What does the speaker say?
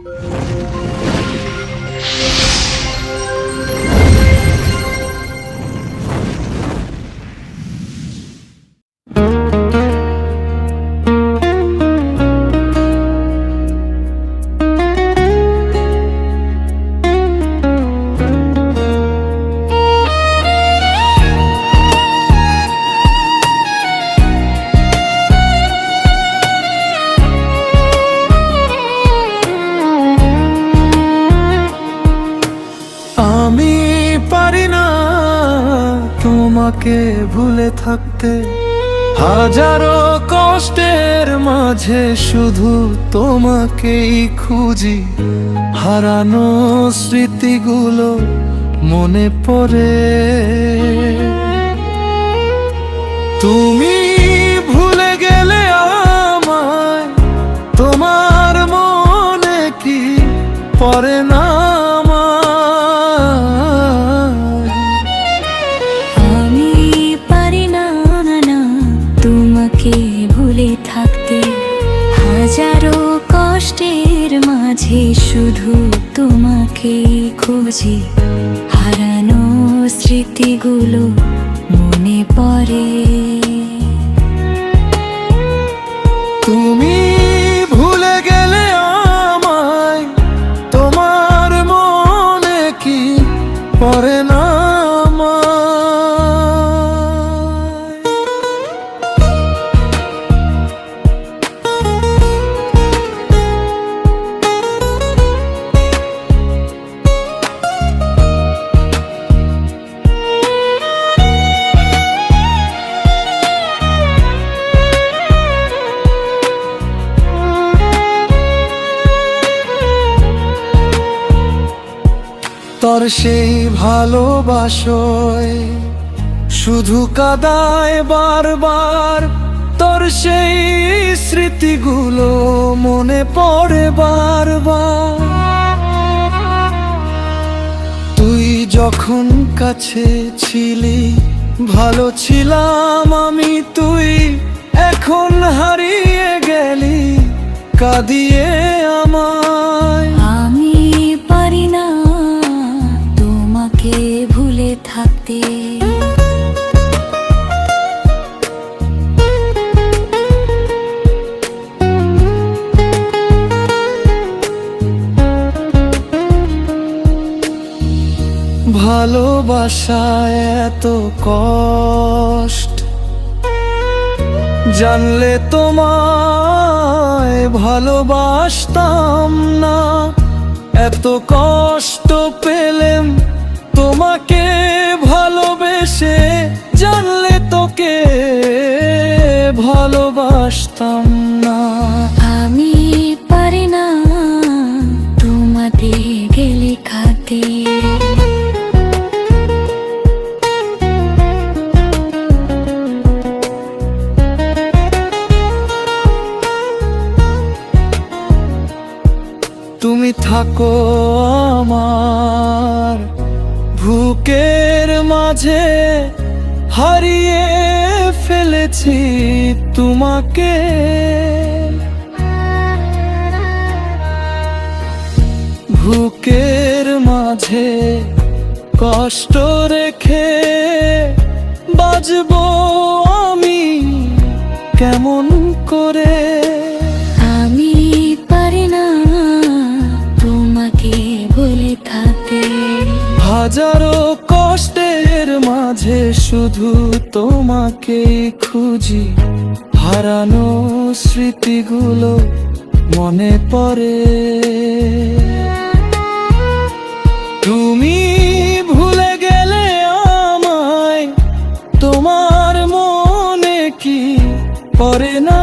আমি তোমাকে ভুলে থাকতে। হাজারো কষ্টের মাঝে শুধু তোমাকেই খুঁজি। হারানো স্মৃতিগুলো মনে পড়ে। তুমি শুধু তোমাকে খুঁজি হারানো স্মৃতিগুলো মনে পড়ে। তুমি ভুলে গেলে আমায়, তোমার মনে কি পড়ে? তোর সেই ভালোবাসয়। শুধু কাদায় বারবার তোর সেই স্মৃতিগুলো মনে পড়ে বারবার। তুই যখন কাছে ছিলি, ভালো ছিলাম আমি তুই। এখন হারিয়ে গেলি, কাঁদিয়ে ভালোবাসায় এত কষ্ট। জানলে তোমায় ভালোবাসতাম না। এত কষ্ট পেলেম তোমাকে ভালোবেসে। জানলে তোকে ভালোবাসতাম তুমি থাকো আমার ভুকের মাঝে, হারিয়ে ফেলেছি তোমাকে। ভুকের মাঝে কষ্ট রেখে বাজবো আমি কেমন করে? হাজারো কষ্টের মাঝে শুধু তোমাকে খুঁজি। হারানো স্মৃতিগুলো মনে পড়ে। তুমি ভুলে গেলে আমায়, তোমার মনে কি পড়ে না?